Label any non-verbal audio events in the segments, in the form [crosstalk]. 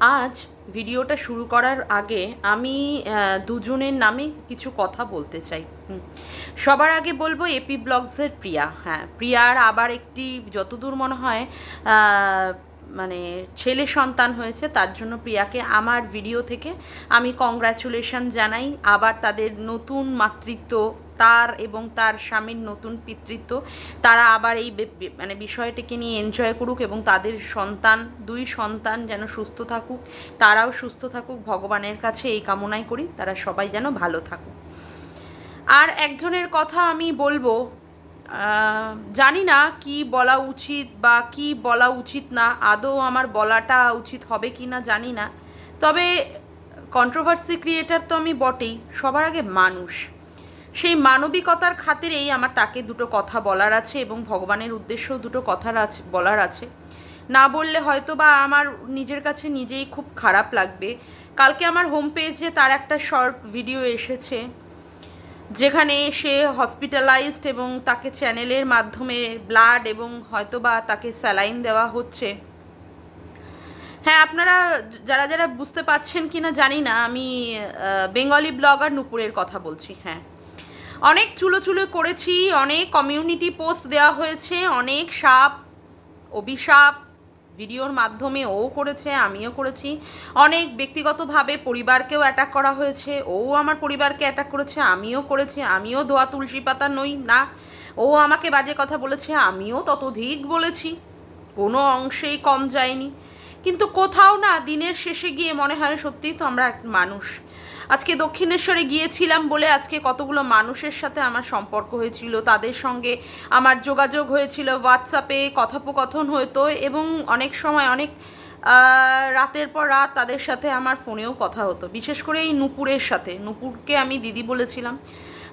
আজ ভিডিওটা শুরু করার আগে আমি দুজনের নামে কিছু কথা বলতে চাই। সবার আগে বলব এপি ব্লগসের প্রিয়া। হ্যাঁ প্রিয়ার আবার একটি যতদূর মনে হয় মানে ছেলে সন্তান হয়েছে, তার জন্য প্রিয়াকে আমার ভিডিও থেকে আমি কংগ্রাচুলেশন জানাই। আবার তাদের নতুন মাতৃত্ব তার এবং তার স্বামীর নতুন পিতৃত্ব। তারা আবার এই মানে বিষয়টিকে নিয়ে এনজয় করুক এবং তাদের সন্তান, দুই সন্তান যেন সুস্থ থাকুক। তারাও সুস্থ থাকুক। ভগবানের কাছে এই কামনাই করি। তারা সবাই যেন ভালো থাকুক। আর একজনের কথা আমি বলব জানি না কি বলা উচিত বা কি বলা উচিত না। আদৌ আমার বলাটা উচিত হবে কি না জানি না। তবে কন্ট্রোভার্সি ক্রিয়েটার তো আমি বটেই। সবার আগে মানুষ। সেই মানবিকতার খাতিরেই আমার তাকে দুটো কথা বলার আছে এবং ভগবানের উদ্দেশ্যেও দুটো কথা আছে বলার আছে। না বললে হয়তো বা আমার নিজের কাছে নিজেই খুব খারাপ লাগবে। কালকে আমার হোম পেজে তার একটা শর্ট ভিডিও এসেছে, যেখানে সে হসপিটালাইজড এবং তাকে চ্যানেলের মাধ্যমে ব্লাড এবং হয়তোবা তাকে স্যালাইন দেওয়া হচ্ছে। হ্যাঁ আপনারা যারা যারা বুঝতে পারছেন কিনা জানি না, আমি বেঙ্গলি ব্লগার নুপুরের কথা বলছি হ্যাঁ। অনেক চুলো চুলো করেছি, অনেক কমিউনিটি পোস্ট দেওয়া হয়েছে, অনেক সাপ, অভিশাপ ভিডিওর মাধ্যমে ও করেছে, আমিও করেছি। অনেক ব্যক্তিগতভাবে পরিবারকেও অ্যাটাক করা হয়েছে, ও আমার পরিবারকে অ্যাটাক করেছে, আমিও করেছি, আমিও ধোয়া তুলসী পাতা নই, না। ও আমাকে বাজে কথা বলেছে, আমিও ততোধিক বলেছি। কোনো অংশেই কম যায়নি। কিন্তু কোথাও না দিনের শেষে গিয়ে মনে হয় সত্যিই তো আমরা মানুষ। আজকে দক্ষিণেশ্বরে গিয়েছিলাম বলে আজকে কতগুলো মানুষের সাথে আমার সম্পর্ক হয়েছিল, তাদের সঙ্গে আমার যোগাযোগ হয়েছিল হোয়াটসঅ্যাপে কথোপকথন হতো এবং অনেক সময়, অনেক রাতের পর রাত তাদের সাথে আমার ফোনেও কথা হতো। বিশেষ করে এই নুপুরের সাথে। নুপুরকে আমি দিদি বলেছিলাম।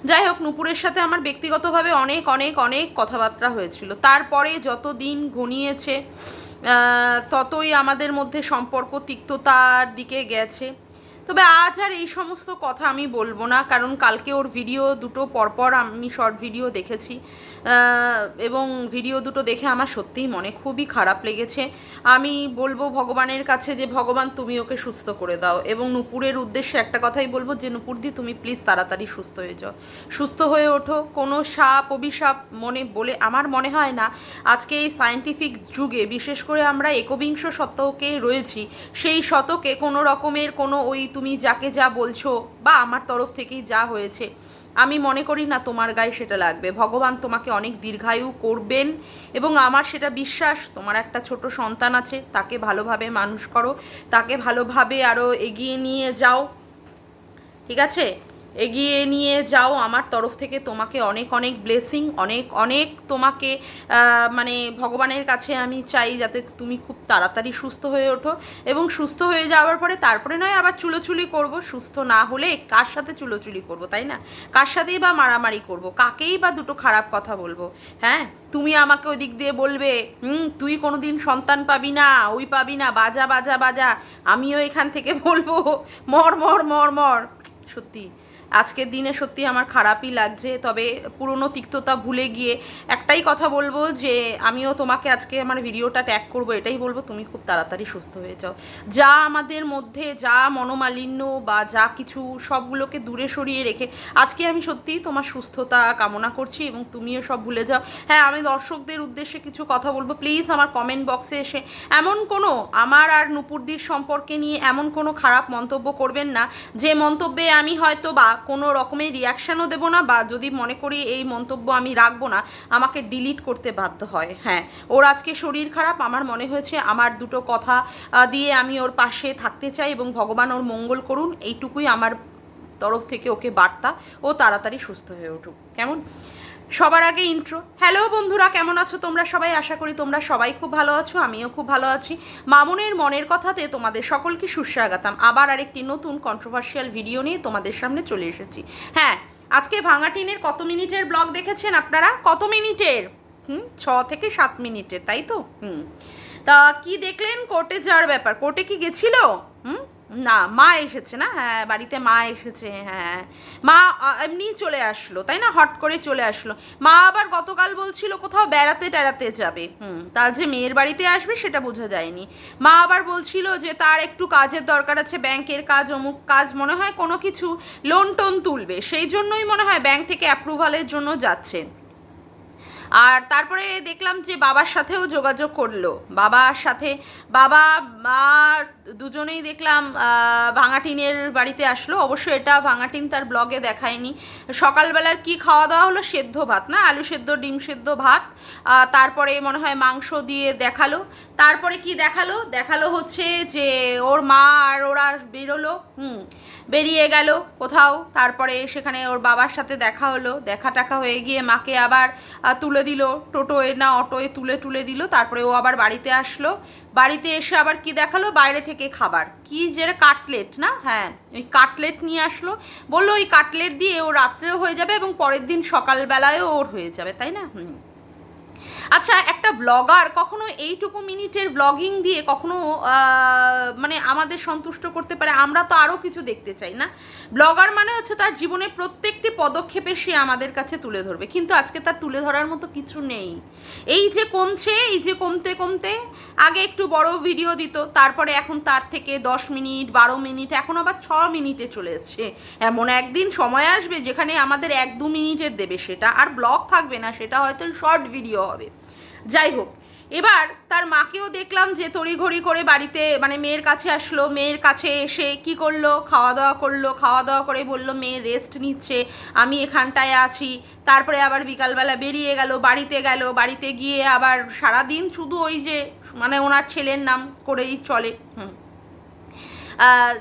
যাই হোক, নুপুরের সাথে আমার ব্যক্তিগতভাবে অনেক অনেক অনেক কথাবার্তা হয়েছিল। তারপরে যত দিন ঘনিয়েছে ততই আমাদের মধ্যে সম্পর্ক তিক্ততার দিকে গেছে। তবে আজ আর এই সমস্ত কথা আমি বলব না, কারণ কালকে ওর ভিডিও দুটো পরপর আমি শর্ট ভিডিও দেখেছি। এবং ভিডিও দুটো দেখে আমার সত্যিই মনে খুবই খারাপ লেগেছে। আমি বলব ভগবানের কাছে যে, ভগবান, তুমি ওকে সুস্থ করে দাও। এবং নুপুরের উদ্দেশ্যে একটা কথাই বলব যে, নুপুরদি, তুমি প্লিজ তাড়াতাড়ি সুস্থ হয়ে যাও। সুস্থ হয়ে ওঠো, কোনো সাপ, অভিশাপ মনে বলে আমার মনে হয় না, আজকে এই সায়েন্টিফিক যুগে বিশেষ করে আমরা একবিংশ শতকে রয়েছি, সেই শতকে কোনো রকমের কোনো ওই তুমি যাকে যা বলছো বা আমার তরফ থেকেই যা হয়েছে, আমি মনে করি না তোমার গায়ে সেটা লাগবে। ভগবান তোমাকে অনেক দীর্ঘায়ু করবেন এবং আমার সেটা বিশ্বাস, তোমার একটা ছোট সন্তান আছে, তাকে ভালোভাবে মানুষ করো, তাকে ভালোভাবে আরও এগিয়ে নিয়ে যাও। ঠিক আছে? এগিয়ে নিয়ে যাও। আমার তরফ থেকে তোমাকে অনেক অনেক ব্লেসিং অনেক অনেক তোমাকে মানে ভগবানের কাছে আমি চাই যাতে তুমি খুব তাড়াতাড়ি সুস্থ হয়ে ওঠো এবং সুস্থ হয়ে যাওয়ার পরে তারপরে নয় আবার চুলোচুলি করব। সুস্থ না হলে কার সাথে চুলোচুলি করব তাই না? কার সাথেই বা মারামারি করব? কাকেই বা দুটো খারাপ কথা বলব? হ্যাঁ? তুমি আমাকে ওই দিক দিয়ে বলবে, হুম, তুই কোনোদিন সন্তান পাবি না, ওই পাবি না, বাজা বাজা বাজা। আমিও এখান থেকে বলব, মর মর মর মর। সত্যি আজকের দিনে সত্যি আমার খারাপই লাগছে, তবে পুরনো তিক্ততা ভুলে গিয়ে একটাই কথা বলব যে আমিও তোমাকে আজকে আমার ভিডিওটা ট্যাগ করব, এটাই বলব তুমি খুব তাড়াতাড়ি সুস্থ হয়ে যাও। যা আমাদের মধ্যে যা মনোমালিন্য বা যা কিছু সবগুলোকে দূরে সরিয়ে রেখে আজকে আমি সত্যিই তোমার সুস্থতা কামনা করছি এবং তুমিও সব ভুলে যাও। হ্যাঁ আমি দর্শকদের উদ্দেশ্যে কিছু কথা বলব প্লিজ আমার কমেন্ট বক্সে এসে এমন কোনো আমার আর নুপুরদির সম্পর্কে নিয়ে এমন কোনো খারাপ মন্তব্য করবেন না, যে মন্তব্যে আমি হয়তো বা কোনো রকমের রিয়াকশানও দেবো না বা যদি মনে করি এই মন্তব্য আমি রাখব না, আমাকে ডিলিট করতে বাধ্য হয়। হ্যাঁ ওর আজকে শরীর খারাপ, আমার মনে হয়েছে আমার দুটো কথা দিয়ে আমি ওর পাশে থাকতে চাই এবং ভগবান ওর মঙ্গল করুন, এইটুকুই আমার তরফ থেকে ওকে বার্তা। ও তাড়াতাড়ি সুস্থ হয়ে উঠুক। কেমন? সবার আগে ইন্ট্রো হ্যালো বন্ধুরা, কেমন আছো তোমরা? সবাই আশা করি তোমরা সবাই খুব ভালো আছো, আমিও খুব ভালো আছি। মামুনের মনের কথাতে তোমাদের সকলকে সুস্বাগতম। আবার আরেকটি নতুন কন্ট্রোভার্সিয়াল ভিডিও নিয়ে তোমাদের সামনে চলে এসেছি। হ্যাঁ আজকে ভাঙাটিনের কত মিনিটের ব্লগ দেখেছেন আপনারা? কত মিনিটের? হুম, ছ থেকে সাত মিনিটের, তাই তো? হুম। তা কি দেখলেন? কোর্টে যাওয়ার ব্যাপার। কোর্টে কি গেছিল? হুম না, মা এসেছে না? হ্যাঁ বাড়িতে মা এসেছে হ্যাঁ। মা এমনি চলে আসলো, তাই না? হট করে চলে আসলো। মা আবার গতকাল বলছিল কোথাও বেড়াতে টেড়াতে যাবে। হুম তার যে মেয়ের বাড়িতে আসবে সেটা বোঝা যায়নি। মা আবার বলছিল যে তার একটু কাজের দরকার আছে, ব্যাংকের কাজ, অমুক কাজ, মনে হয় কোনো কিছু লোন টোন তুলবে। সেই জন্যই মনে হয় ব্যাংক থেকে অ্যাপ্রুভালের জন্য যাচ্ছে। আর তারপরে দেখলাম যে বাবার সাথেও যোগাযোগ করল। বাবার সাথে বাবা, মা দুজনেই দেখলাম ভাঙাটিনের বাড়িতে আসলো। অবশ্য এটা ভাঙাটিন তার ব্লগে দেখায়নি। সকালবেলার কি খাওয়া দাওয়া হলো? সেদ্ধ ভাত, না? আলু সেদ্ধ, ডিম সেদ্ধ ভাত। তারপরে মনে হয় মাংস দিয়ে দেখাল। তারপরে কি দেখাল? দেখাল হচ্ছে যে ওর মা আর ওরা বেরোলো, হুম, বেরিয়ে গেল কোথাও। তারপরে সেখানে ওর বাবার সাথে দেখা হলো, দেখা টাকা হয়ে গিয়ে মাকে আবার তুলে দিল, টোটোয় না অটোয় তুলে তুলে দিল। তারপরে ও আবার বাড়িতে আসলো। বাড়িতে এসে আবার কি দেখাল? বাইরে থেকে খাবার। কি যে কাটলেট, না? হ্যাঁ ওই কাটলেট নিয়ে আসলো। বলল ওই কাটলেট দিয়ে ও রাত্রেও হয়ে যাবে এবং পরের দিন সকালবেলায়ও ওর হয়ে যাবে, তাই না? হুম। আচ্ছা একটা ব্লগার কখনো এইটুকু মিনিটের ব্লগিং দিয়ে কখনো মানে আমাদের সন্তুষ্ট করতে পারে? আমরা তো আরও কিছু দেখতে চাই, না? ব্লগার মানে হচ্ছে তার জীবনের প্রত্যেকটি পদক্ষেপে সে আমাদের কাছে তুলে ধরবে। কিন্তু আজকে তার তুলে ধরার মতো কিছু নেই। এই যে কমছে, এই যে কমতে কমতে, আগে একটু বড় ভিডিও দিত, তারপরে এখন তার থেকে দশ মিনিট, বারো মিনিট, এখন আবার ছ মিনিটে চলে এসছে। এমন একদিন সময় আসবে যেখানে আমাদের এক দু মিনিটের দেবে সেটা। আর ব্লগ থাকবে না, সেটা হয়তো শর্ট ভিডিও হবে। যাই হোক, এবার তার মাকেও দেখলাম যে তড়িঘড়ি করে বাড়িতে মানে মেয়ের কাছে আসলো, মেয়ের কাছে এসে কি করল? খাওয়া দাওয়া করল খাওয়া দাওয়া করে বলল, মেয়ে রেস্ট নিচ্ছে, আমি এখানটায় আছি। তারপরে আবার বিকালবেলা বেরিয়ে গেল, বাড়িতে গেল, বাড়িতে গিয়ে আবার সারাদিন শুধু ওই যে মানে ওনার ছেলের নাম করেই চলে। হুম।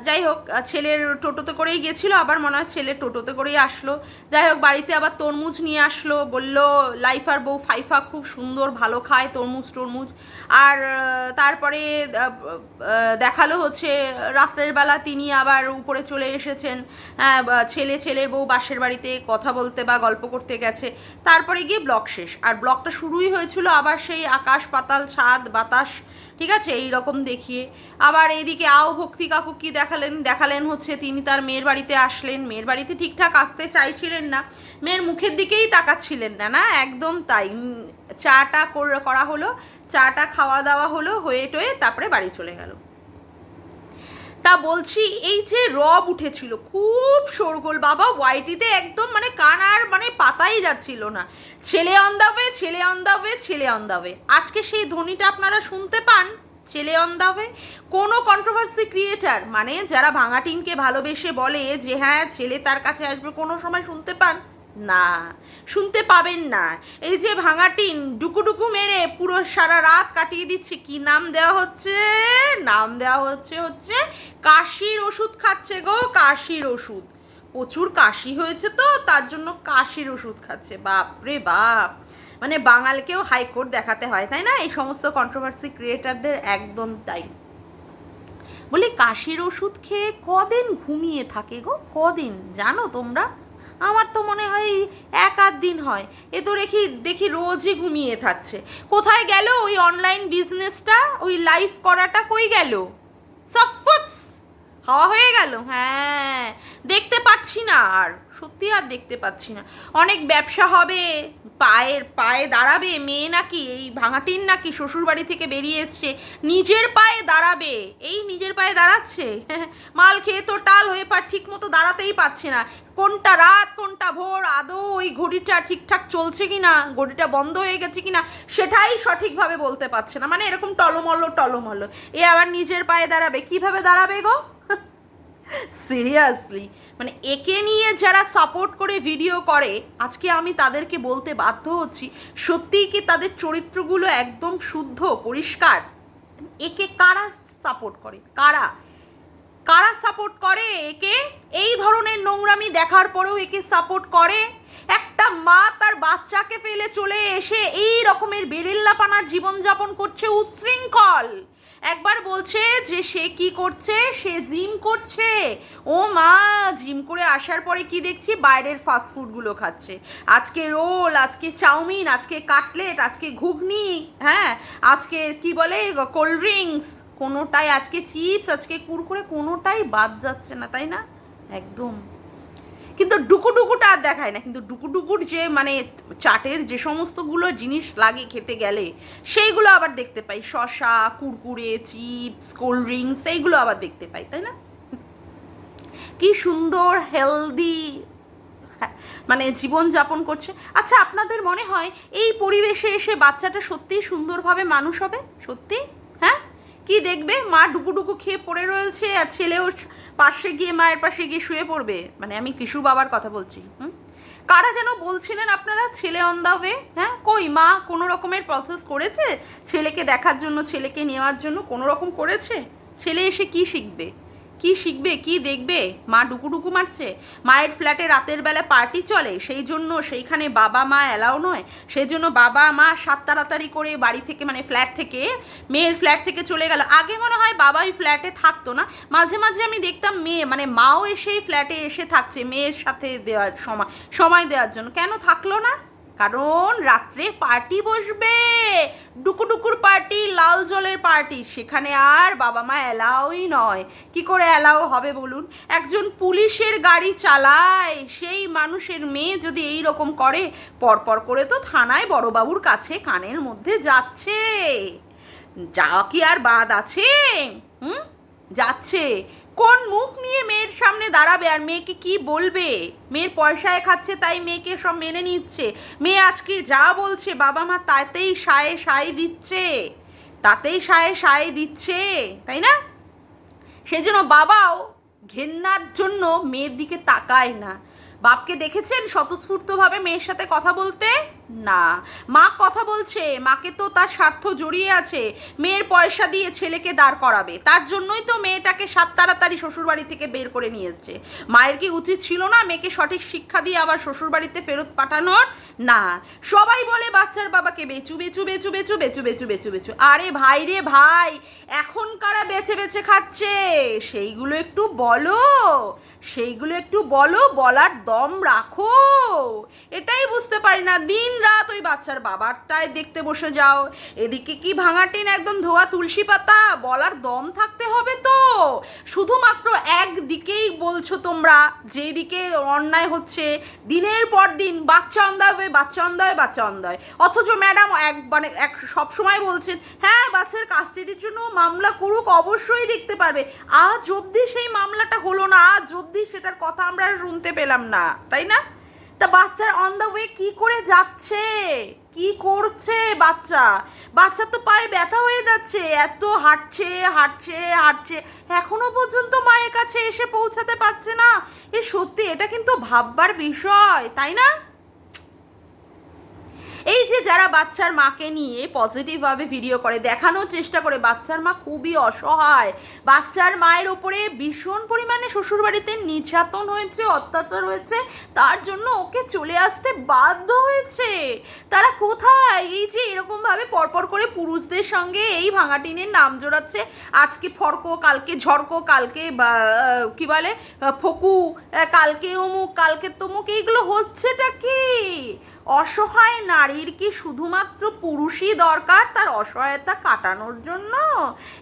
যাই হোক ছেলের টোটোতে করেই গেছিল আবার মনে হয় ছেলের টোটোতে করেই আসলো। যাই হোক বাড়িতে আবার তরমুজ নিয়ে আসলো বলল লাইফ আর বউ ফাইফা খুব সুন্দর ভালো খায় তরমুজ টরমুজ। আর তারপরে দেখাল হচ্ছে রাত্রের বেলা তিনি আবার উপরে চলে এসেছেন। হ্যাঁ, ছেলে ছেলের বউ বাসের বাড়িতে কথা বলতে বা গল্প করতে গেছে। তারপরে গিয়ে ব্লক শেষ। আর ব্লকটা শুরুই হয়েছিল আবার সেই আকাশ পাতাল ছাদ বাতাস ঠিক আছে? এই রকম দেখিয়ে। আবার এইদিকে আও ভক্তি কাকু কি দেখালেন? দেখালেন হচ্ছে তিনি তার মেয়ের বাড়িতে আসলেন। মেয়ের বাড়িতে ঠিকঠাক আসতে চাইছিলেন না। মেয়ের মুখের দিকেই তাকাচ্ছিলেন না না? একদম তাই। চাটা কর- করা হলো, চাটা খাওয়া দাওয়া হলো হয়ে টয়ে তারপরে বাড়ি চলে গেল। তা বলছি, এই যে রব উঠেছিল, খুব শোরগোল বাবা ওয়াইটিতে একদম মানে কানার মানে পাতাই যাচ্ছিল না। ছেলে অন দা ওয়ে ছেলে অন দা ওয়ে ছেলে অন দা ওয়ে আজকে সেই ধ্বনিটা আপনারা শুনতে পান, ছেলে অন দা ওয়ে কোনো কন্ট্রোভার্সি ক্রিয়েটার মানে যারা ভাঙাটিনকে ভালোবেসে বলে যে হ্যাঁ ছেলে তার কাছে আসবে, কোনো সময় শুনতে পান? না, শুনতে পাবেন না। এই যে ভাঙাটিন ডুকুডুকু মেরে পুরো সারা রাত কাটিয়ে দিচ্ছে। কি নাম দেওয়া হচ্ছে? নাম দেওয়া হচ্ছে হচ্ছে কাশির ওষুধ খাচ্ছে গো, কাশির ওষুধ। প্রচুর কাশি হয়েছে তো, তার জন্য কাশির ওষুধ খাচ্ছে। বাপ রে বাপ। মানে বাঙালকেও হাইকোর্ট দেখাতে হয়, তাই না? এই সমস্ত কন্ট্রোভার্সি ক্রিয়েটারদের একদম তাই। বলি, কাশির ওষুধ খেয়ে কদিন ঘুমিয়ে থাকে গো? কদিন? জানো তোমরা? আমার তো মনে হয় এক আধ দিন হয়। এ তো রেখি দেখি রোজই ঘুমিয়ে থাকছে। কোথায় গেল ওই অনলাইন বিজনেসটা ওই লাইভ করাটা কই গেল? সফুৎস! হাওয়া হয়ে গেল? হ্যাঁ দেখতে পাচ্ছি না আর। সত্যি আর দেখতে পাচ্ছি না। অনেক ব্যবসা হবে, পায়ের, পায়ে দাঁড়াবে, মেয়ে নাকি, এই ভাঙাটিন নাকি শ্বশুর বাড়ি থেকে বেরিয়ে এসছে, নিজের পায়ে দাঁড়াবে, এই নিজের পায়ে দাঁড়াচ্ছে? [laughs] মাল খেয়ে তো টাল হয়ে পার ঠিক মতো দাঁড়াতেই পারছে না। কোনটা রাত, কোনটা ভোর, আদৌ ওই ঘড়িটা ঠিকঠাক চলছে কি না ঘড়িটা বন্ধ হয়ে গেছে কি না সেটাই সঠিকভাবে বলতে পারছে না। মানে এরকম টলমলো টলমলো। এ আবার নিজের পায়ে দাঁড়াবে, কীভাবে দাঁড়াবে গো? সিরিয়াসলি মানে একে নিয়ে যারা সাপোর্ট করে ভিডিও করে, আজকে আমি তাদেরকে বলতে বাধ্য হচ্ছি, সত্যিই কি তাদের চরিত্রগুলো একদম শুদ্ধ, পরিষ্কার? একে কারা সাপোর্ট করে? কারা? কারা সাপোর্ট করে একে? এই ধরনের নোংরামি দেখার পরেও একে সাপোর্ট করে? একটা মা তার বাচ্চাকে ফেলে চলে এসে এই রকমের বেরেল্লাপানার জীবনযাপন করছে উচ্ছৃঙ্খল। একবার বলছে যে সে কি করছে? সে জিম করছে। ও মা, জিম করে আসার পরে কি দেখছি? বাইরের ফাস্ট ফুডগুলো খাচ্ছে। আজকে রোল, আজকে চাউমিন, আজকে কাটলেট, আজকে ঘুগনি হ্যাঁ? আজকে কি বলে? কোল্ড ড্রিঙ্কস কোনোটাই আজকে চিপস আজকে কুরকুরে, কোনোটাই বাদ যাচ্ছে না, তাই না? একদম। কিন্তু ডুকুডুকুটা আর দেখায় না। কিন্তু ডুকুডুকুর যে মানে চাটের যে সমস্তগুলো জিনিস লাগে খেতে গেলে, সেইগুলো আবার দেখতে পাই। শশা কুরকুরে, চিপস, কোল্ড ড্রিঙ্কস এইগুলো আবার দেখতে পাই, তাই না? কি সুন্দর, হেলদি মানে জীবনযাপন করছে। আচ্ছা আপনাদের মনে হয় এই পরিবেশে এসে বাচ্চাটা সত্যিই সুন্দরভাবে মানুষ হবে? সত্যি হ্যাঁ? কি দেখবে? মা ডুকুডুকু খেয়ে পড়ে রয়েছে আর ছেলেও পাশে গিয়ে, মায়ের পাশে গিয়ে শুয়ে পড়বে। মানে আমি কিশু বাবার কথা বলছি, হুম? কারা যেন বলছিলেন আপনারা, ছেলে অন দা ওয়ে হ্যাঁ? কই মা কোনো রকমের প্রসেস করেছে? ছেলেকে দেখার জন্য, ছেলেকে নেওয়ার জন্য কোনো রকম করেছে? ছেলে এসে কি শিখবে? কি শিখবে, কি দেখবে? মা ডুকুডুকু মারছে। মায়ের ফ্ল্যাটে রাতের বেলা পার্টি চলে, সেই জন্য সেইখানে বাবা মা অ্যালাও নয়। সেই জন্য বাবা মা সাত তাড়াতাড়ি করে বাড়ি থেকে মানে ফ্ল্যাট থেকে, মেয়ের ফ্ল্যাট থেকে চলে গেল। আগে মনে হয় বাবাই ফ্ল্যাটে থাকতো না। মাঝে মাঝে আমি দেখতাম মেয়ে মানে মাও এসেই ফ্ল্যাটে এসে থাকছে মেয়ের সাথে দেওয়ার সময় সময় দেওয়ার জন্য। কেন থাকল না? কারণ রাত্রে পার্টি বসবে। ডুকুডুকুর পার্টি, লাল জলের পার্টি। সেখানে আর বাবা মা অ্যালাউই নয়। কি করে অ্যালাউ হবে বলুন? একজন পুলিশের গাড়ি চালায়। সেই মানুষের মেয়ে যদি এই রকম করে, পরপর করে তো থানায় বড়বাবুর কাছে কানের মধ্যে যাচ্ছে। যা কি আর বাদ আছে? হুম? যাচ্ছে। কোন মুখ নিয়ে মেয়ের সামনে দাঁড়াবে আর মেয়েকে কি বলবে? মেয়ের পয়সায় খাচ্ছে, তাই মেয়েকে সব মেনে নিচ্ছে। মেয়ে আজকে যা বলছে, বাবা মা তাতেই সায়ে সায় দিচ্ছে। তাতেই সায়ে সায় দিচ্ছে, তাই না? সেজন্য বাবাও ঘেন্নার জন্য মেয়ের দিকে তাকায় না। বাপকে দেখেছেন স্বতঃস্ফূর্তভাবে মেয়ের সাথে কথা বলতে? না, মা কথা বলছে, মাকে তো তার স্বার্থ জড়িয়ে আছে, মেয়ের পয়সা দিয়ে ছেলেকে দাঁড় করাবে, তার জন্যই তো মেয়েটাকে সাত তাড়াতাড়ি শ্বশুরবাড়ি থেকে বের করে নিয়ে এসছে। মায়ের কি উচিত ছিল না মেয়েকে সঠিক শিক্ষা দিয়ে আবার শ্বশুরবাড়িতে ফেরত পাঠানোর? না, সবাই বলে বাচ্চার বাবাকে বেচু বেচু বেচু বেচু বেচু বেচু বেচু বেচু। আরে ভাই রে ভাই, এখন কারা বেছে বেছে খাচ্ছে? সেইগুলো একটু বলো, সেইগুলো একটু বলো, বলার দম রাখো। বুঝতে পারি না দিন রাত ওই বাচ্চার বাবারটায় দেখতে বসে যাও। এদিকে কি ভাঙাটিন একদম ধোয়া তুলসী পাতা? বলার দম থাকতে হবে তো। শুধুমাত্র একদিকেই বলছো তোমরা, যেদিকে অন্যায় হচ্ছে, দিনের পর দিন, বাচ্চা অন্ধায় হয়ে, বাচ্চা অন্ধায় বাচ্চা অন্ধায় অথচ ম্যাডাম এক মানে এক সবসময় বলছেন হ্যাঁ বাচ্চার কাস্টাডির জন্য মামলা করুক, অবশ্যই দেখতে পারবে। আজ অবধি সেই মামলাটা হলো না, আজ অবধি সেটার কথা আমরা শুনতে পেলাম না। তাই না? তা বাচ্চার অন দ্য ওয়ে কি করে যাচ্ছে? কি করছে বাচ্চা? বাচ্চা তো পায়ে ব্যথা হয়ে যাচ্ছে। এত হাঁটছে হাঁটছে হাঁটছে। এখনও পর্যন্ত মায়ের কাছে এসে পৌঁছাতে পারছে না। এ সত্যি, এটা কিন্তু ভাববার বিষয়, তাই না? এই যে যারা বাচ্চার মাকে নিয়ে পজিটিভভাবে ভিডিও করে, দেখানোর চেষ্টা করে, বাচ্চার মা খুবই অসহায়। বাচ্চার মায়ের ওপরে ভীষণ পরিমাণে শ্বশুরবাড়িতে নির্যাতন হয়েছে, অত্যাচার হয়েছে, তার জন্য ওকে চলে আসতে বাধ্য হয়েছে। তারা কোথায়? এই যে এরকমভাবে পরপর করে পুরুষদের সঙ্গে এই ভাঙাটিনের নাম জোড়াচ্ছে। আজকে ফরকো কালকে ঝড়কো, কালকে কি বলে? ফকু কালকে অমুক, কালকে তমুক, এইগুলো হচ্ছেটা কি? অসহায় নারীর কি শুধুমাত্র পুরুষই দরকার তার অসহায়তা কাটানোর জন্য?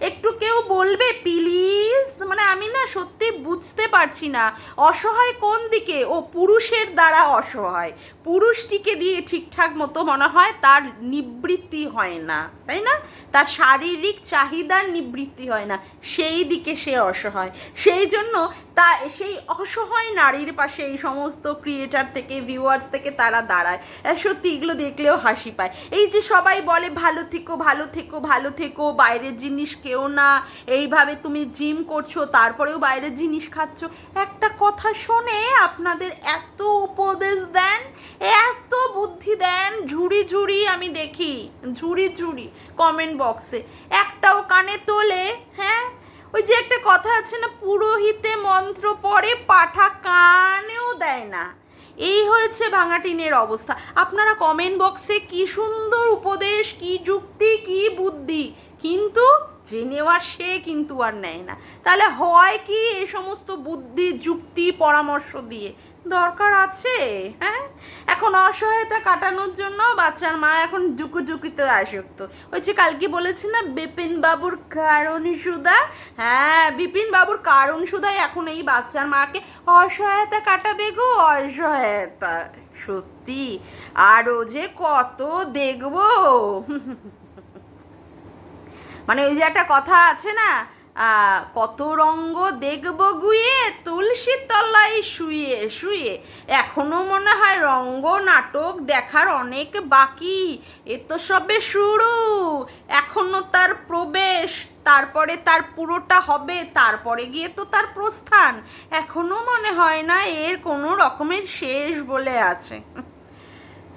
একটু কেউ বলবে প্লিজ মানে আমি না সত্যি বুঝতে পারছি না। অসহায় কোন দিকে? ও পুরুষের দ্বারা অসহায়। পুরুষটিকে দিয়ে ঠিকঠাক মতো মনে হয় তার নিবৃত্তি হয় না, তাই না? তার শারীরিক চাহিদার নিবৃত্তি হয় না। সেই দিকে সে অসহায়। সেই জন্য তা, সেই অসহায় নারীর পাশে এই সমস্ত ক্রিয়েটার থেকে ভিউয়ার্স থেকে তারা দাঁড়ায়। সত্যি এগুলো দেখলেও হাসি পায়। এই যে সবাই বলে, ভালো থেকো ভালো থেকো ভালো থেকো, বাইরের জিনিস কেউ না। এইভাবে তুমি জিম করছ, তারপরেও বাইরের জিনিস খাচ্ছ। একটা কথা শোনে আপনাদের এত উপদেশ দেন, এত বুদ্ধি দেন, ঝুড়ি ঝুড়ি আমি দেখি, ঝুড়ি ঝুড়ি কমেন্ট বক্সে একটাও কানে তোলে হ্যাঁ? ওই যে একটা কথা আছে না, পুরোহিতে মন্ত্র পড়ে পাঠা কানেও দেয় না। এই হয়েছে ভাঙা টিনের অবস্থা। আপনারা কমেন্ট বক্সে কি সুন্দর উপদেশ, কি যুক্তি, কি বুদ্ধি, কিন্তু যে সে কিন্তু আর নেয় না। তাহলে হয় কি এই সমস্ত বুদ্ধি, যুক্তি, পরামর্শ দিয়ে দরকার আছে হ্যাঁ? এখন অসহায়তা কাটানোর জন্য বাচ্চার মা এখন ডুকু ডুকুতে আসক্ত। ওই যে কালকে বলেছি না, বিপিন বাবুর কারণ সুদা? হ্যাঁ বিপিন বাবুর কারণ সুদাই এখন এই বাচ্চার মাকে অসহায়তা কাটাবে গো, অসহায়তা। সত্যি আরও যে কত দেখব। [laughs] মানে ওই যে একটা কথা আছে না কত রঙ্গ দেখব গুয়ে, তুলসী তলায় শুয়ে শুয়ে। এখনও মনে হয় রঙ্গ নাটক দেখার অনেক বাকি। এ তো সবে শুরু। এখনও তার প্রবেশ, তারপরে তার পুরোটা হবে, তারপরে গিয়ে তো তার প্রস্থান। এখনও মনে হয় না এর কোনো রকমের শেষ বলে আছে।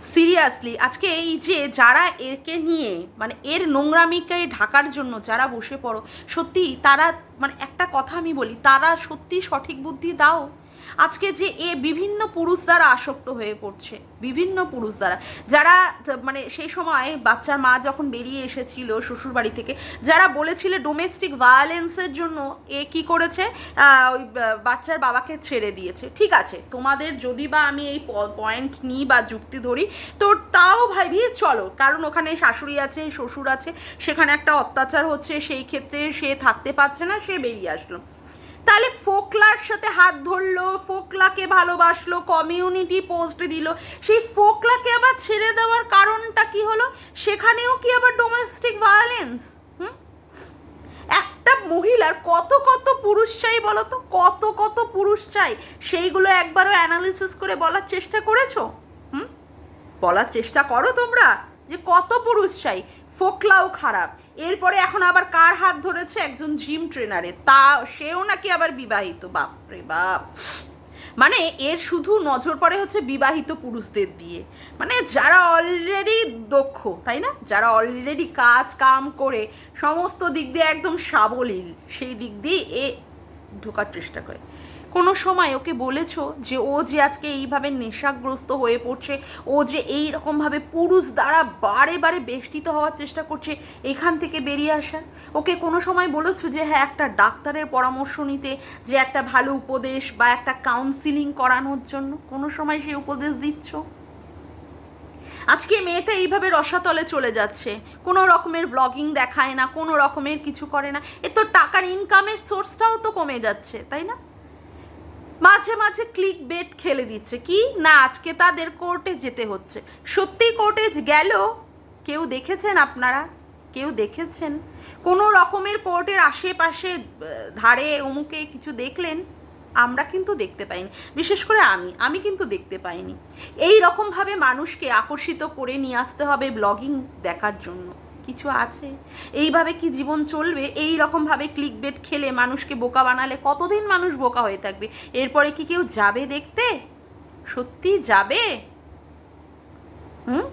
সিরিয়াসলি আজকে এই যে যারা একে নিয়ে মানে এর নোংরামিকে ঢাকার জন্য যারা বসে পড়ো, সত্যি তারা মানে একটা কথা আমি বলি, তারা সত্যি সঠিক বুদ্ধি দাও। আজকে যে এ বিভিন্ন পুরুষ দ্বারা আসক্ত হয়ে পড়ছে, বিভিন্ন পুরুষ দ্বারা। যারা মানে সেই সময় বাচ্চার মা যখন বেরিয়ে এসেছিল শ্বশুর বাড়ি থেকে, যারা বলেছিল ডোমেস্টিক ভায়োলেন্সের জন্য এ কি করেছে? ওই বাচ্চার বাবাকে ছেড়ে দিয়েছে। ঠিক আছে, তোমাদের যদি বা আমি এই পয়েন্ট নিই বা যুক্তি ধরি, তো তাও ভাবি চলো। কারণ ওখানে শাশুড়ি আছে, শ্বশুর আছে, সেখানে একটা অত্যাচার হচ্ছে, সেই ক্ষেত্রে সে থাকতে পারছে না, সে বেরিয়ে আসলো। তাহলে ফোকলার সাথে হাত ধরলো, ফোকলাকে ভালোবাসলো কমিউনিটি পোস্ট দিল। সেই ফোকলাকে আবার ছেড়ে দেওয়ার কারণটা কি হলো? সেখানেও কি আবার ডোমেস্টিক ভায়োলেন্স একটা মহিলার কত কত পুরুষ চাই বলো তো? কত কত পুরুষ চাই? সেইগুলো একবারও অ্যানালিসিস করে বলার চেষ্টা করেছ? হুম? বলার চেষ্টা করো তোমরা যে কত পুরুষ চাই? ফোকলাও খারাপ। এরপরে এখন আবার কার হাত ধরেছে একজন জিম ট্রেনারে? তা, সেও নাকি আবার বিবাহিত। বাপরে বাপ। মানে এর শুধু নজর পড়ে হচ্ছে বিবাহিত পুরুষদের দিয়ে। মানে যারা অলরেডি দক্ষ, তাই না? যারা অলরেডি কাজ, কাম করে, সমস্ত দিক দিয়ে একদম সাবলীল, সেই দিক দিয়ে এ ঢোকার চেষ্টা করে। কোনো সময় ওকে বলেছ যে ও যে আজকে এইভাবে নেশাগ্রস্ত হয়ে পড়ছে, ও যে এই রকমভাবে পুরুষ দ্বারা বারে বারে বেষ্টিত হওয়ার চেষ্টা করছে, এখান থেকে বেরিয়ে আসার ওকে কোনো সময় বলেছ যে হ্যাঁ একটা ডাক্তারের পরামর্শ নিতে, যে একটা ভালো উপদেশ বা একটা কাউন্সিলিং করানোর জন্য কোনো সময় সেই উপদেশ দিচ্ছ? আজকে মেয়েটা এইভাবে রসাতলে চলে যাচ্ছে, কোনো রকমের ব্লগিং দেখায় না, কোনো রকমের কিছু করে না, এ তো টাকার ইনকামের সোর্সটাও তো কমে যাচ্ছে, তাই না? মাঝে মাঝে ক্লিক বেট খেলে দিচ্ছে। কি? না, আজকে তাদের কোর্টে যেতে হচ্ছে। সত্যি কোর্টে গেল? কেউ দেখেছেন আপনারা? কেউ দেখেছেন? কোনো রকমের কোর্টের আশেপাশে ধারে, অমুকে কিছু দেখলেন? আমরা কিন্তু দেখতে পাইনি। বিশেষ করে আমি। আমি কিন্তু দেখতে পাইনি। এই রকমভাবে মানুষকে আকর্ষিত করে নিয়ে আসতে হবে ব্লগিং দেখার জন্য। কিছু আছে? এইভাবে কি জীবন চলবে? এই রকমভাবে ক্লিক বেট খেলে মানুষকে বোকা বানালে কতদিন মানুষ বোকা হয়ে থাকবে? এরপরে কি কেউ যাবে দেখতে? সত্যি যাবে? হুম?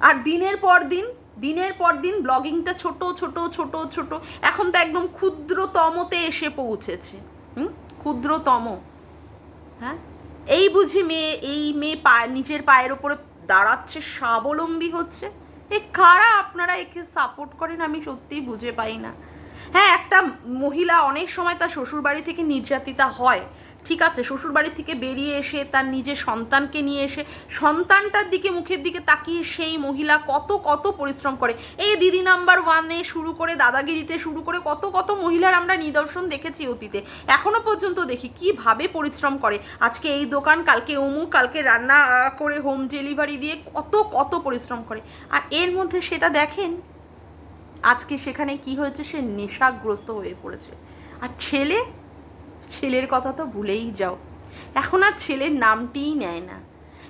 আর দিনের পর দিন, দিনের পর দিন ব্লগিংটা ছোট ছোট ছোট ছোট, এখন তো একদম ক্ষুদ্রতমতে এসে পৌঁছেছে। হুম? ক্ষুদ্রতম। হ্যাঁ? এই বুঝি মেয়ে, এই মেয়ে পা, নিজের পায়ের ওপরে দাঁড়াচ্ছে, স্বাবলম্বী হচ্ছে? এ কারা আপনারা একে সাপোর্ট করেন আমি সত্যিই বুঝে পাই না। হ্যাঁ একটা মহিলা অনেক সময় তার শ্বশুরবাড়ি থেকে নির্যাতিতা হয়। ঠিক আছে, শ্বশুরবাড়ি থেকে বেরিয়ে এসে তার নিজের সন্তানকে নিয়ে এসে সন্তানটার দিকে মুখের দিকে তাকিয়ে সেই মহিলা কত কত পরিশ্রম করে। এই দিদি নাম্বার ওয়ানে শুরু করে, দাদাগিরিতে শুরু করে কত কত মহিলার আমরা নিদর্শন দেখেছি অতীতে। এখনও পর্যন্ত দেখি কীভাবে পরিশ্রম করে। আজকে এই দোকান, কালকে অমুক কালকে রান্না করে হোম ডেলিভারি দিয়ে কত কত পরিশ্রম করে। আর এর মধ্যে সেটা দেখেন, আজকে সেখানে কি হয়েছে, সে নেশাগ্রস্ত হয়ে পড়েছে। আর ছেলে ছেলের কথা তো ভুলেই যাও। এখন আর ছেলের নামটিই নেয় না।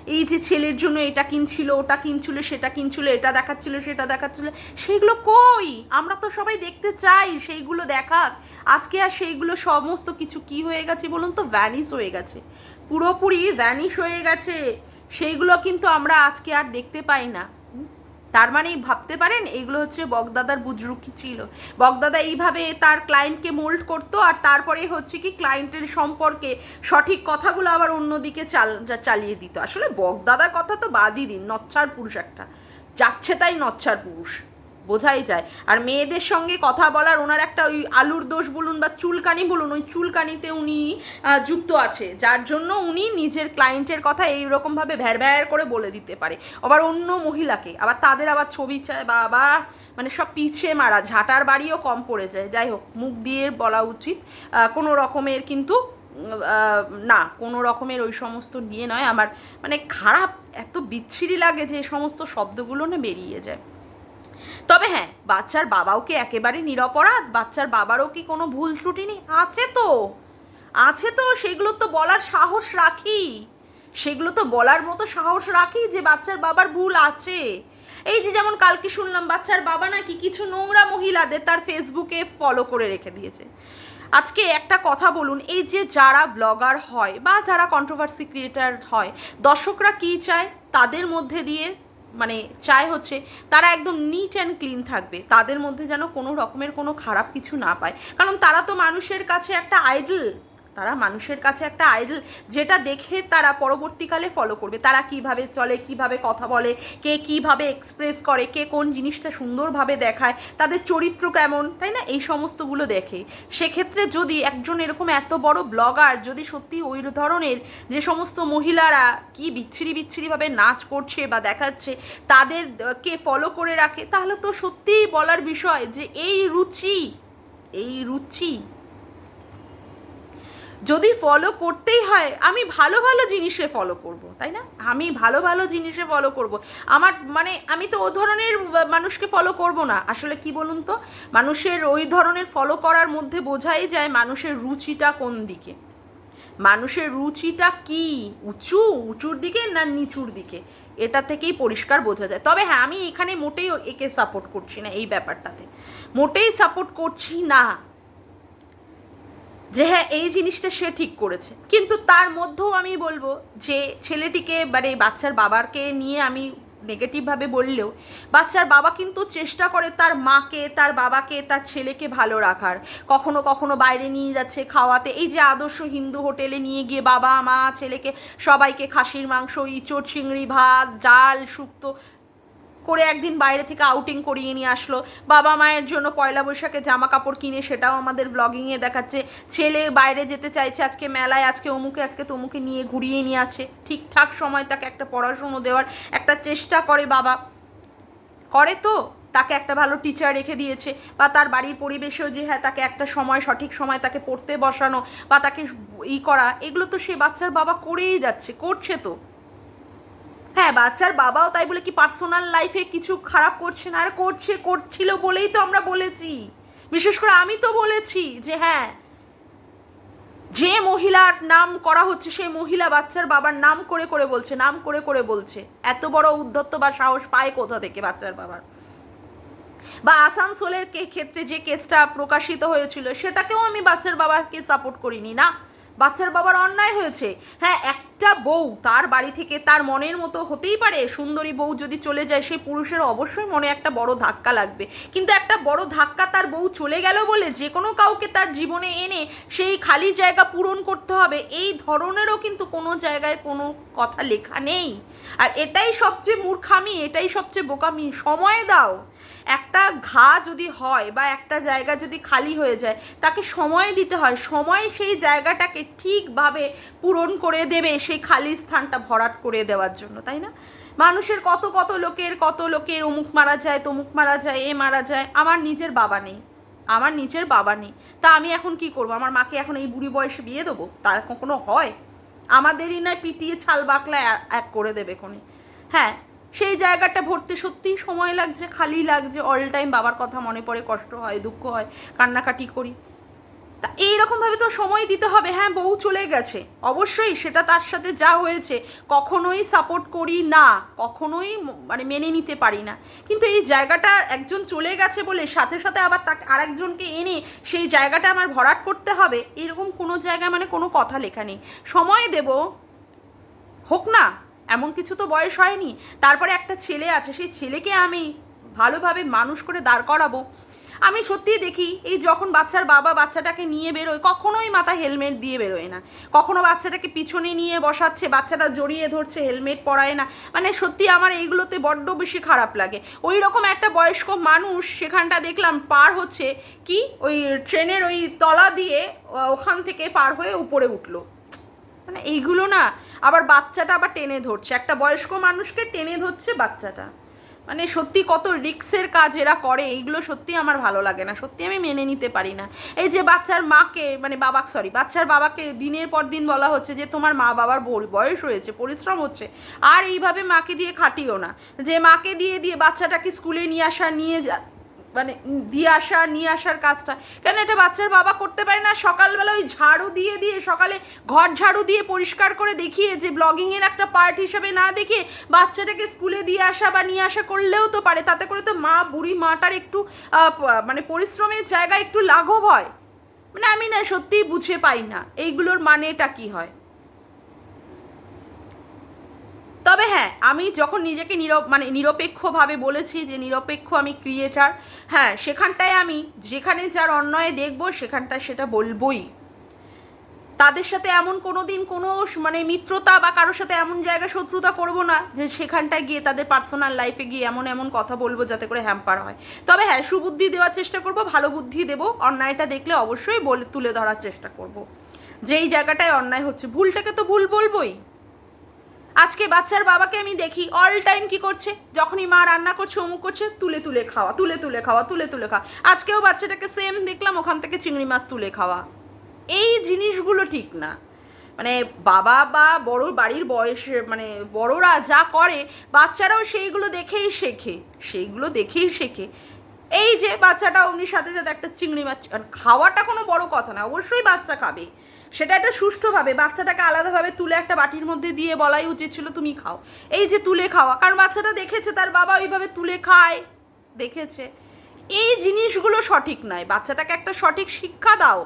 এই যে ছেলের জন্য এটা কিনছিল, ওটা কিনছিল, সেটা কিনছিল, এটা দেখাচ্ছিল, সেটা দেখাচ্ছিল, সেগুলো কই? আমরা তো সবাই দেখতে চাই, সেইগুলো দেখাক। আজকে আর সেইগুলো সমস্ত কিছু কি হয়ে গেছে বলুন তো? ভ্যানিশ হয়ে গেছে। পুরোপুরি ভ্যানিশ হয়ে গেছে। সেইগুলো কিন্তু আমরা আজকে আর দেখতে পাই না? তার মানে ভাবতে পারেন এগুলো হচ্ছে বগদাদার বুজরুকি ছিল। বগদাদা এইভাবে তার ক্লায়েন্টকে মোল্ড করতো আর তারপরে হচ্ছে কি ক্লায়েন্টের সম্পর্কে সঠিক কথাগুলো আবার অন্যদিকে চাল চালিয়ে দিত। আসলে বগদাদার কথা তো বাদই দিন, নচ্ছার পুরুষ একটা। যাচ্ছে তাই নচ্ছার পুরুষ। বোঝাই যায়। আর মেয়েদের সঙ্গে কথা বলার ওনার একটা ওই আলুর দোষ বলুন বা চুলকানি বলুন, ওই চুলকানিতে উনি যুক্ত আছে। যার জন্য উনি নিজের ক্লায়েন্টের কথা এইরকমভাবে ভ্যার ভ্যার করে বলে দিতে পারে। আবার অন্য মহিলাকে, আবার তাদের আবার ছবি চায়, বা বা মানে সব পিছিয়ে মারা, ঝাঁটার বাড়িও কম পড়ে যায়। যাই হোক, মুখ দিয়ে বলা উচিত। কোনো রকমের কিন্তু না, কোনো রকমের ওই সমস্ত নিয়ে নয়। আমার মানে খারাপ, এত বিচ্ছিরি লাগে যে সমস্ত শব্দগুলো না বেরিয়ে যায়। তবে হ্যাঁ বাচ্চার বাবাও কি একেবারে নিরপরাধ? বাচ্চার বাবারও কি কোনো ভুল ত্রুটি নেই? আছে তো। আছে তো, সেগুলো তো বলার সাহস রাখি। সেগুলো তো বলার মতো সাহস রাখি যে বাচ্চার বাবার ভুল আছে। এই যে যেমন কালকে শুনলাম, বাচ্চার বাবা নাকি কিছু নোংরা মহিলাদের তার ফেসবুকে ফলো করে রেখে দিয়েছে। আজকে একটা কথা বলুন, এই যে যারা ব্লগার হয় বা যারা কন্ট্রোভার্সি ক্রিয়েটার হয়, দর্শকরা কী চায়? তাদের মধ্যে দিয়ে মানে চায় হচ্ছে তারা একদম নিট অ্যান্ড ক্লিন থাকবে। তাদের মধ্যে যেন কোনো রকমের কোনো খারাপ কিছু না পায়। কারণ তারা তো মানুষের কাছে একটা আইডল তারা মানুষের কাছে একটা আইডল যেটা দেখে তারা পরবর্তীকালে ফলো করবে। তারা কীভাবে চলে, কীভাবে কথা বলে, কে কীভাবে এক্সপ্রেস করে, কে কোন জিনিসটা সুন্দরভাবে দেখায়, তাদের চরিত্র কেমন, তাই না? এই সমস্তগুলো দেখে। সেক্ষেত্রে যদি একজন এরকম এত বড় ব্লগার যদি সত্যি ওই ধরনের যে সমস্ত মহিলারা কি বিচ্ছিরি বিচ্ছিরিভাবে নাচ করছে বা দেখাচ্ছে তাদের কে ফলো করে রাখে, তাহলে তো সত্যিই বলার বিষয় যে এই রুচি এই রুচি যদি ফলো করতেই হয়, আমি ভালো ভালো জিনিসে ফলো করব, তাই না? আমি ভালো ভালো জিনিসে ফলো করব। আমার মানে আমি তো ও ধরনের মানুষকে ফলো করব না। আসলে কি বলুন তো? মানুষের ওই ধরনের ফলো করার মধ্যে বোঝাই যায় মানুষের রুচিটা কোন দিকে। মানুষের রুচিটা কি? উঁচু? উঁচুর দিকে না নিচুর দিকে? এটা থেকেই পরিষ্কার বোঝা যায়। তবে হ্যাঁ আমি এখানে মোটেই একে সাপোর্ট করছি না এই ব্যাপারটাতে। মোটেই সাপোর্ট করছি না। যে হ্যাঁ এই জিনিসটা সে ঠিক করেছে। কিন্তু তার মধ্যেও আমি বলব যে ছেলেটিকে মানে বাচ্চার বাবাকে নিয়ে আমি নেগেটিভভাবে বললেও, বাচ্চার বাবা কিন্তু চেষ্টা করে তার মাকে, তার বাবাকে, তার ছেলেকে ভালো রাখার। কখনো কখনো বাইরে নিয়ে যাচ্ছে খাওয়াতে। এই যে আদর্শ হিন্দু হোটেলে নিয়ে গিয়ে বাবা, মা, ছেলেকে সবাইকে খাসির মাংস, ইঁচড়, চিংড়ি, ভাত, ডাল, শুক্তো করে একদিন বাইরে থেকে আউটিং করিয়ে নিয়ে আসলো। বাবা মায়ের জন্য পয়লা বৈশাখে জামা কাপড় কিনে সেটাও আমাদের ব্লগিংয়ে দেখাচ্ছে। ছেলে বাইরে যেতে চাইছে আজকে মেলায়, আজকে অমুকে, আজকে তমুকে নিয়ে ঘুরিয়ে নিয়ে আসে। ঠিকঠাক সময় তাকে একটা পড়াশুনো দেওয়ার একটা চেষ্টা করে বাবা। করে তো, তাকে একটা ভালো টিচার রেখে দিয়েছে বা তার বাড়ির পরিবেশেও যে হ্যাঁ তাকে একটা সময়, সঠিক সময় তাকে পড়তে বসানো বা তাকে ই করা, এগুলো তো সে বাচ্চার বাবা করেই যাচ্ছে, করছে তো। হ্যাঁ বাচ্চার বাবাও তাই বলে কি পার্সোনাল লাইফে কিছু খারাপ করছে না? আর করছে, করছিল বলেই তো আমরা বলেছি। বিশেষ করে আমি তো বলেছি যে হ্যাঁ যে মহিলার নাম করা হচ্ছে, সেই মহিলা বাচ্চার বাবার নাম করে করে বলছে, নাম করে করে বলছে। এত বড় উদ্ধত্ত বা সাহস পায় কোথা থেকে বাচ্চার বাবার? বা আসানসোলের ক্ষেত্রে যে কেসটা প্রকাশিত হয়েছিল, সেটাকেও আমি বাচ্চার বাবাকে সাপোর্ট করিনি, না? বাচ্চার বাবার অন্যায় হয়েছে। হ্যাঁ একটা বউ তার বাড়ি থেকে তার মনের মতো হতেই পারে। সুন্দরী বউ যদি চলে যায় সেই পুরুষের অবশ্যই মনে একটা বড় ধাক্কা লাগবে। কিন্তু একটা বড় ধাক্কা তার বউ চলে গেল বলে যে কোনো কাউকে তার জীবনে এনে সেই খালি জায়গা পূরণ করতে হবে, এই ধরনেরও কিন্তু কোনো জায়গায় কোনো কথা লেখা নেই। আর এটাই সবচেয়ে মূর্খামি, এটাই সবচেয়ে বোকামি। সময় দাও। একটা ঘা যদি হয় বা একটা জায়গা যদি খালি হয়ে যায়, তাকে সময় দিতে হয়। সময় সেই জায়গাটাকে ঠিকভাবে পূরণ করে দেবে সেই খালি স্থানটা ভরাট করে দেওয়ার জন্য, তাই না? মানুষের কত কত লোকের কত লোকের অমুক মারা যায়, তমুক মারা যায়, এ মারা যায়, আমার নিজের বাবা নেই, আমার নিজের বাবা নেই। তা আমি এখন কি করব? আমার মাকে এখন এই বুড়ি বয়সে বিয়ে দেবো? তার কখনো হয়? আমাদেরই নয় পিটিয়ে ছাল বাকলা এক করে দেবে কোনে। হ্যাঁ সেই জায়গাটা ভরতে সত্যিই সময় লাগছে, খালি লাগছে অল টাইম বাবার কথা মনে পড়ে, কষ্ট হয়, দুঃখ হয়, কান্নাকাটি করি। তা এইরকমভাবে তো সময় দিতে হবে হ্যাঁ বউ চলে গেছে, অবশ্যই সেটা তার সাথে যা হয়েছে, কখনোই সাপোর্ট করি না, কখনোই মানে মেনে নিতে পারি না। কিন্তু এই জায়গাটা একজন চলে গেছে বলে, সাথে সাথে আবার তাকে আরেকজনকে এনে সেই জায়গাটা আমার ভরাট করতে হবে, এরকম কোনো জায়গায় মানে কোনো কথা লেখা নেই। সময় দেব, হোক না এমন কিছু তো বয়স হয়নি। তারপরে একটা ছেলে আছে, সেই ছেলেকে আমি ভালোভাবে মানুষ করে দাঁড় করাবো। আমি সত্যিই দেখি, এই যখন বাচ্চার বাবা বাচ্চাটাকে নিয়ে বেরোয়, কখনোই মাথা হেলমেট দিয়ে বেরোয় না। কখনো বাচ্চাটাকে পিছনে নিয়ে বসাচ্ছে, বাচ্চাটা জড়িয়ে ধরছে, হেলমেট পরায় না। মানে সত্যি আমার এইগুলোতে বড্ড বেশি খারাপ লাগে। ওই রকম একটা বয়স্ক মানুষ সেখানটা দেখলাম পার হচ্ছে, কি? ওই ট্রেনের ওই তলা দিয়ে ওখান থেকে পার হয়ে উপরে উঠল। মানে এইগুলো না আবার বাচ্চাটা আবার টেনে ধরছে। একটা বয়স্ক মানুষকে টেনে ধরছে বাচ্চাটা। মানে সত্যি কত রিক্সের কাজ এরা করে, এইগুলো সত্যি আমার ভালো লাগে না। সত্যি আমি মেনে নিতে পারি না। এই যে বাচ্চার মাকে মানে বাবা সরি বাচ্চার বাবাকে দিনের পর দিন বলা হচ্ছে যে, তোমার মা বাবার বর- বয়স হয়েছে, পরিশ্রম হচ্ছে। আর এইভাবে মাকে দিয়ে খাটিও না। যে মাকে দিয়ে দিয়ে বাচ্চাটাকে স্কুলে নিয়ে আসা, নিয়ে যা মানে দিয়ে আসা, নিয়ে আসার কাজটা। কেন এটা বাচ্চার বাবা করতে পারে না? সকালবেলা ওই ঝাড়ু দিয়ে দিয়ে সকালে ঘর ঝাড়ু দিয়ে পরিষ্কার করে দেখিয়ে যে ব্লগিংয়ের একটা পার্ট হিসাবে না দেখিয়ে বাচ্চাটাকে স্কুলে দিয়ে আসা বা নিয়ে আসা করলেও তো পারে। তাতে করে তো মা, বুড়ি, মাটার একটু মানে পরিশ্রমের জায়গায় একটু লাঘব হয়। মানে আমি না সত্যিই বুঝে পাই না। এইগুলোর মানেটা কি হয়? তবে হ্যাঁ আমি যখন নিজেকে নির মানে নিরপেক্ষভাবে বলেছি যে নিরপেক্ষ আমি ক্রিয়েটার হ্যাঁ সেখানটায় আমি, যেখানে যার অন্যায় দেখব, সেখানটায় সেটা বলবই। তাদের সাথে এমন কোনো দিন কোনো মানে মিত্রতা বা কারোর সাথে এমন জায়গায় শত্রুতা করব না যে সেখানটায় গিয়ে তাদের পার্সোনাল লাইফে গিয়ে এমন এমন কথা বলব যাতে করে হ্যাম্পার হয়। তবে হ্যাঁ সুবুদ্ধি দেওয়ার চেষ্টা করব, ভালো বুদ্ধি দেব, অন্যায়টা দেখলে অবশ্যই বলে, তুলে ধরার চেষ্টা করব। যেই জায়গাটায় অন্যায় হচ্ছে, ভুলটাকে তো ভুল বলবোই। আজকে বাচ্চার বাবাকে আমি দেখি অল টাইম কি করছে? যখনই মা রান্না করছে, অমুক করছে, তুলে তুলে খাওয়া, তুলে তুলে খাওয়া, তুলে তুলে খাওয়া। আজকেও বাচ্চাটাকে সেম দেখলাম, ওখান থেকে চিংড়ি মাছ তুলে খাওয়া। এই জিনিসগুলো ঠিক না। মানে বাবা বা বড় বাড়ির বয়সে মানে বড়রা যা করে, বাচ্চারাও সেইগুলো দেখেই শেখে, সেইগুলো দেখেই শেখে। এই যে বাচ্চাটা অমনি সাথে সাথে একটা চিংড়ি মাছ আর খাওয়াটা কোনো বড় কথা না, অবশ্যই বাচ্চা খাবে। সেটা একটা সুষ্ঠুভাবে, বাচ্চাটাকে আলাদাভাবে তুলে একটা বাটির মধ্যে দিয়ে বলাই উচিত ছিল, তুমি খাও। এই যে তুলে খাওয়া, কারণ বাচ্চাটা দেখেছে, তার বাবা ওইভাবে তুলে খায়, দেখেছে। এই জিনিসগুলো সঠিক নয়। বাচ্চাটাকে একটা সঠিক শিক্ষা দাও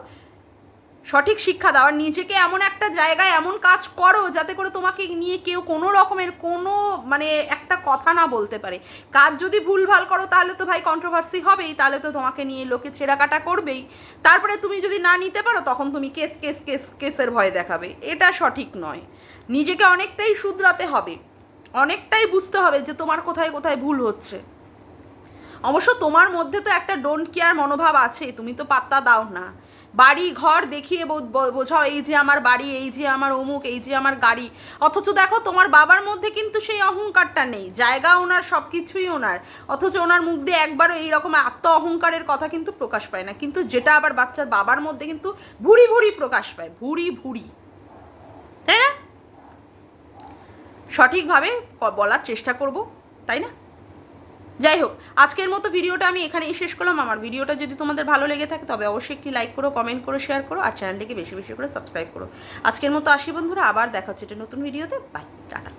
সঠিক শিক্ষা দাও আর নিজেকে এমন একটা জায়গায় এমন কাজ করো যাতে করে তোমাকে নিয়ে কেউ কোনো রকমের কোনো মানে একটা কথা না বলতে পারে। কাজ যদি ভুলভাল করো তাহলে তো ভাই কন্ট্রোভার্সি হবেই, তাহলে তো তোমাকে নিয়ে লোকে ছেঁড়াকাটা করবেই। তারপরে তুমি যদি না নিতে পারো, তখন তুমি কেস কেস কেস, কেসের ভয় দেখাবে। এটা সঠিক নয়। নিজেকে অনেকটাই শুধরাতে হবে। অনেকটাই বুঝতে হবে যে তোমার কোথায় কোথায় ভুল হচ্ছে। অবশ্য তোমার মধ্যে তো একটা ডোন্ট কেয়ার মনোভাব আছে, তুমি তো পাত্তা দাও না। বাড়ি ঘর দেখিয়ে বোঝাও, এই যে আমার বাড়ি, এই যে আমার অমুক, এই যে আমার গাড়ি। অথচ দেখো, তোমার বাবার মধ্যে কিন্তু সেই অহংকারটা নেই। জায়গা ওনার সব কিছুই ওনার। অথচ ওনার মুখ দিয়ে একবারও এই রকম আত্ম অহংকারের কথা কিন্তু প্রকাশ পায় না। কিন্তু যেটা আবার বাচ্চার বাবার মধ্যে কিন্তু ভুড়ি ভুড়ি প্রকাশ পায়। ভুড়ি ভুড়ি তাই না? সঠিকভাবে বলার চেষ্টা করব, তাই না? যাই হোক আজকের মতো ভিডিওটা আমি এখানেই শেষ করলাম। আমার ভিডিওটা যদি তোমাদের ভালো লেগে থাকে, তবে অবশ্যই একটি লাইক করো কমেন্ট করো শেয়ার করো, আর চ্যানেলটিকে বেশি বেশি করে সাবস্ক্রাইব করো। আজকের মতো আসি বন্ধুরা, আবার দেখা হচ্ছে একটা নতুন ভিডিওতে। Bye tata.